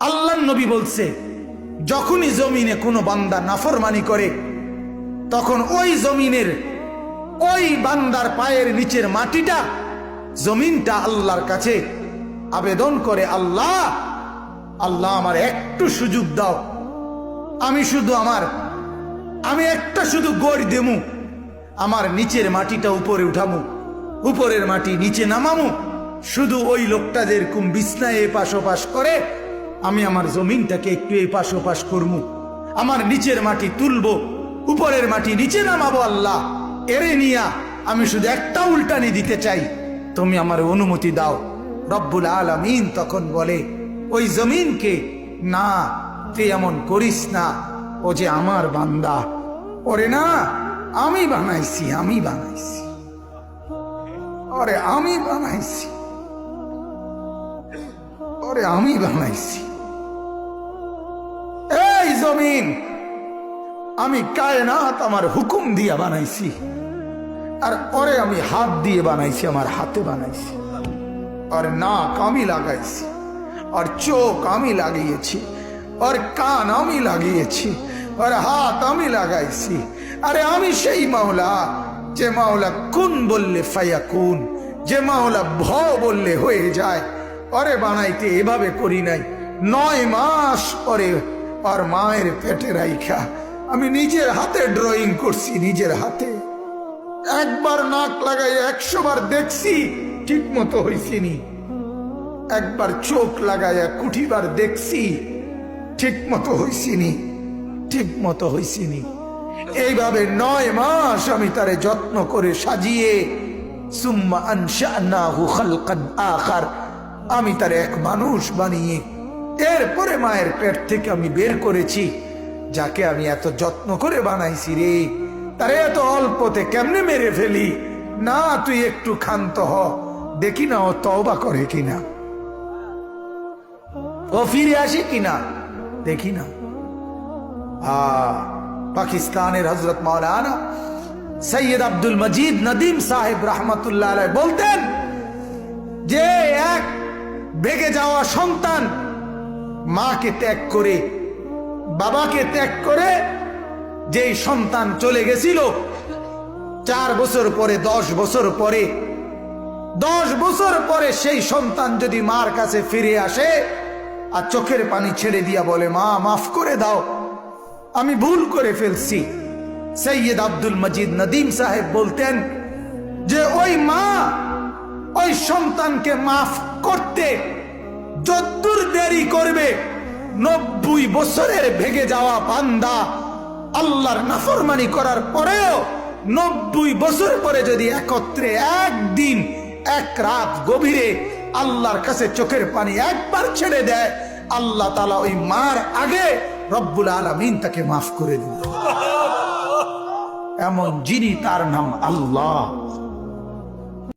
আল্লাহ নবী বলছে, যখনই জমিনে কোনো বান্দা নাফরমানি করে, তখন ওই জমিনের ওই বান্দার পায়ের নিচের মাটিটা, জমিনটা আল্লাহর কাছে আবেদন করে, আল্লাহ আল্লাহ আমার একটু সুযোগ দাও। আমি শুধু আমার, আমি একটা শুধু গড় দেমু, আমার নিচের মাটিটা উপরে উঠামু, উপরের মাটি নিচে নামামু, শুধু ওই লোকটা যেরকম বিছনায় এপাশ ওপাশ করে আমি আমার জমিনটাকে একটু এপাশ ওপাশ করমু। আমার নিচের মাটি তুলবো, উপরের মাটি নিচে নামাবো আল্লাহ। এরে নিয়া, আমি শুধু একটা উল্টানি দিতে চাই। তুমি আমার অনুমতি দাও। রব্বুল আলামিন তখন বলে, ওই জমিনকে না, তুই এমন করিস না। ও যে আমার বান্দা। ওরে না, আমি বানাইছি আমি বানাইছি। ওরে আমি বানাইছি। ওরে আমি বানাইছি। এই জমিন আমি কায়নাত আমার হুকুম দিয়া বানাইছি। আর ওরে আমি হাত দিয়ে বানাইছি, আমার হাতে বানাইছি। আর নাক আমি লাগাইছি, আর চোখ আমি লাগিয়েছি, আর কান আমি লাগিয়েছি, আর হাত আমি লাগাইছি। আরে আমি সেই মাওলা, যে মাওলা কোন বললে ফাইয়া কোন যে মাওলা ভ বললে হয়ে যায়। অরে বানাইতে এভাবে করি নাই। নয় মাস পরে আর মায়ের পেটে রাইখা। আমি নিজের হাতে ড্রয়িং করছি, নিজের হাতে। একবার নাক লাগাই একশো বার দেখছি ঠিক মতো হয়েছিনি একবার চোখ লাগাইয়া কুঠিবার দেখছি ঠিক মতো হয়েছিনি ঠিক মতো হয়েছিনি এইভাবে নয় মাস আমি তারে যত্ন করে সাজিয়ে, সুম্মা আনশানাহু খালকান আখার। আমি তার এক মানুষ বানিয়ে, এরপরে মায়ের পেট থেকে আমি বের করেছি, যাকে আমি এত যত্ন করে বানাইছি রে। তারে এত অল্পতে কেমনে মেরে ফেলি? না, তুই একটু ক্ষান্ত হ। দেখি না ও তওবা করে কিনা। ও ফিরে আসে কিনা? দেখি না। আ, পাকিস্তানের হজরত মৌলানা সৈয়দ আব্দুল মজিদ নদীম সাহেব রহমতুল্লাহ বলতেন যে, এক বেগে যাওয়া সন্তান মাকে ত্যাগ করে, বাবাকে ত্যাগ করে যেই সন্তান চলে গেছিল, চার বছর পরে, দশ বছর পরে, দশ বছর পরে সেই সন্তান যদি মার কাছে ফিরে আসে আর চোখের পানি ছেড়ে দিয়া বলে, মা, মাফ করে দাও, আমি ভুল করে ফেলছি। সৈয়দ আব্দুল মজিদ নদীম সাহেব বলতেন যে, ওই মা, ওই সন্তানকে মাফ করতে যদ্দূর দেরি করবে, নব্বই বছরের ভেগে যাওয়া বান্দা আল্লাহর নাফরমানি করার পরেও নব্বই বছর পরে যদি একত্রে একদিন, এক রাত গভীরে আল্লাহর কাছে চোখের পানি একবার ছেড়ে দেয়, আল্লাহ তালা ওই মার আগে রব্বুল আলমিন তাকে মাফ করে দিল এমন যিনি তার নাম আল্লাহ।